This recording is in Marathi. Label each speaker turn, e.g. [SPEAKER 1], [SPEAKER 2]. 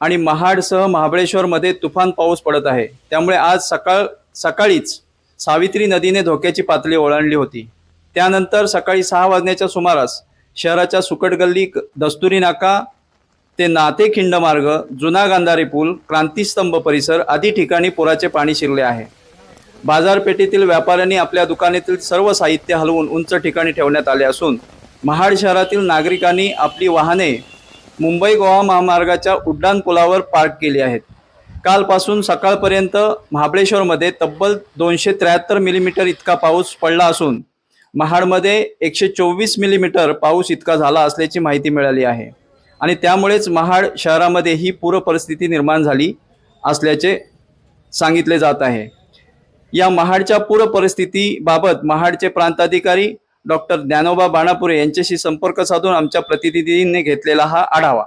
[SPEAKER 1] आणि महाडसह महाबळेश्वरमध्ये तुफान पाऊस पडत आहे. त्यामुळे आज सकाळ सकाळीच सावित्री नदीने धोक्याची पातळी ओलांडली होती. त्यानंतर सकाळी सहा वाजण्याच्या सुमारास शहराच्या सुकट गल्ली क- दस्तुरी नाका ते नाते खिंड मार्ग जुना गांधारी पूल क्रांतीस्तंभ परिसर आदी ठिकाणी पुराचे पाणी शिरले आहे. बाजारपेठेतील व्यापाऱ्यांनी आपल्या दुकानातील सर्व साहित्य हलवून उंच ठिकाणी ठेवण्यात आले असून महाड शहरातील नागरिकांनी आपली वाहने मुंबई गोवा महामार्गाच्या उड्डाण पुलावर पार्क केली आहेत. कालपासून सकाळपर्यंत महाबळेश्वरमध्ये तब्बल दोनशे त्र्याहत्तर मिलीमीटर इतका पाऊस पडला असून महाडमध्ये एकशे चोवीस मिलीमीटर पाऊस इतका झाला असल्याची माहिती मिळाली आहे. आणि त्यामुळेच महाड शहरामध्ये ही पूर परिस्थिती निर्माण झाली असल्याचे सांगितले जात आहे. या महाडच्या पूर परिस्थितीबाबत महाडचे प्रांताधिकारी डॉक्टर ज्ञानोबा बाणापुरे यांच्याशी संपर्क साधून आमच्या प्रतिनिधींनी घेतलेला हा आढावा.